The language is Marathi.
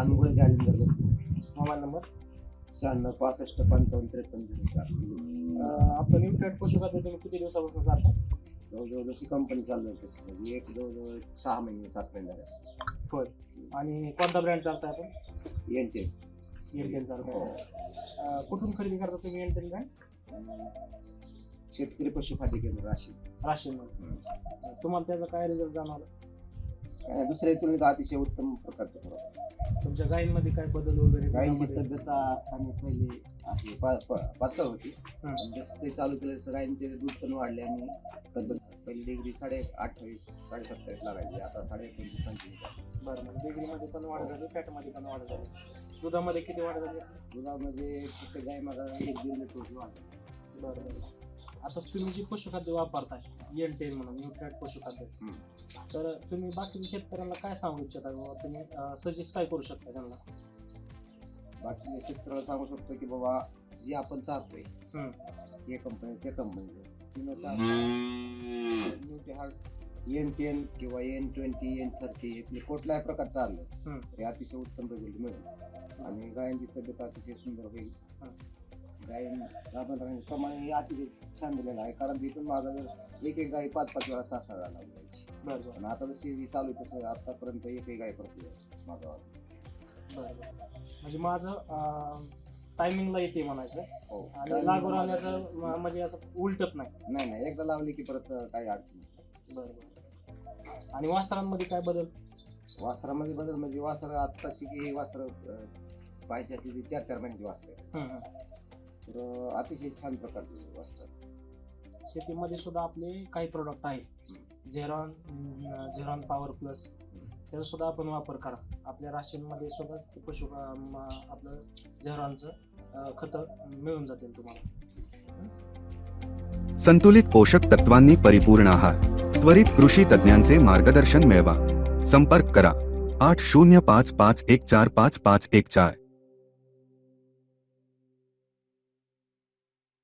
अनगुळे जालिंदर मोबाईल नंबर शहाण्णव पासष्ट पंचावन्न त्रेपन्न. आपलं न्यूट्रेट पशुखाद्य तुम्ही किती दिवसापासून करता जवळजवळ जशी कंपनी चालू आहे तशी. म्हणजे एक जवळजवळ सहा महिने सात महिने झाले. होय. आणि कोणता ब्रँड चालताय आपण? यांचे एअरटेल चालताय अं, कुठून खरेदी करता तुम्ही एअरटेल ब्रँड शेतकरी पशुखाद्य केंद्र राशी राशीनमध्ये तुम्हाला त्याचा काय रिझल्ट जाणवला? दुसऱ्या तुलनेत अतिशय उत्तम प्रकारचं फरक तुमच्या गायींमध्ये काय बदल वगैरे गायींची त्यामध्ये? तब्येत आणि पहिले अशी पा- प- पातळ होती. हं. आणि जसं ते चालू केलं तसं गायींचे दूध पण वाढले आणि तब्येत पहिली डिग्री साडे अठ्ठावीस साडे सत्तावीस लागायची. आता साडे पंचवीस पंचवीस बरं म्हणजे डिग्रीमध्ये पण वाढ झाली फॅटमध्ये पण वाढ झाली. दुधामध्ये किती वाढ झाली? दुधामध्ये फक्त गाय मला एक दीड लिटर वाढलं. बरं बरं. आता तुम्ही जे पशुखाद्य वापरताय एन टेन म्हणून न्यूट्रेट पशुखाद्य. तर तुम्ही बाकीच्या शेतकऱ्यांना काय सांगू इच्छिता बाबा तुम्ही सजेस्ट काय करू शकता त्यांना बाकी शेतकऱ्याला सांगू शकतो की बाबा जे आपण चालतोय हं. हे कंपनी ते कंपनी एन टेन किंवा एन ट्वेंटी एन थर्टी कुठल्याही प्रकार चाललं हं. ते अतिशय उत्तम रिझल्ट मिळेल आणि गायांची तब्येत अतिशय सुंदर होईल. गाय राहण्याचे प्रमाण हे अतिशय छान दिलेलं आहे. कारण तिथून माझा जर एक एक गाय पाच पाच वेळा सहा सहा वेळा लागली जायची बरं बरं. पण आता जशी ही चालू आहे तसं आतापर्यंत एकही गाय पडते माझा बरं बरं. म्हणजे माझं टायमिंगला येते म्हणायचं. हो. आणि लागू राहण्याचं म्हणजे असं उलटत नाही. नाही नाही. एकदा लावली की परत काही अडचण नाही. बरं बरं. आणि वासरांमध्ये काय बदल? वासरामध्ये बदल म्हणजे वासर आत्ताशी की वासर पाहिजे ती चार चार महिन्याची वासर हं, हं. अतिशय छान प्रकारची वासर शेतीमध्ये सुद्धा आपले काही प्रोडक्ट आहेत. झेरॉन झेरॉन पॉवर प्लस त्याचा सुद्धा आपण वापर करा. आपल्या राशीनमध्ये सुद्धा पशु आपलं झेरॉनचं खतं मिळून जातील तुम्हाला. संतुलित पोषक तत्वांनी परिपूर्ण आहार. त्वरित कृषी तज्ञांचे मार्गदर्शन मिळवा. संपर्क करा. आठ शून्य पाच पाच एक चार पाच पाच एक चार.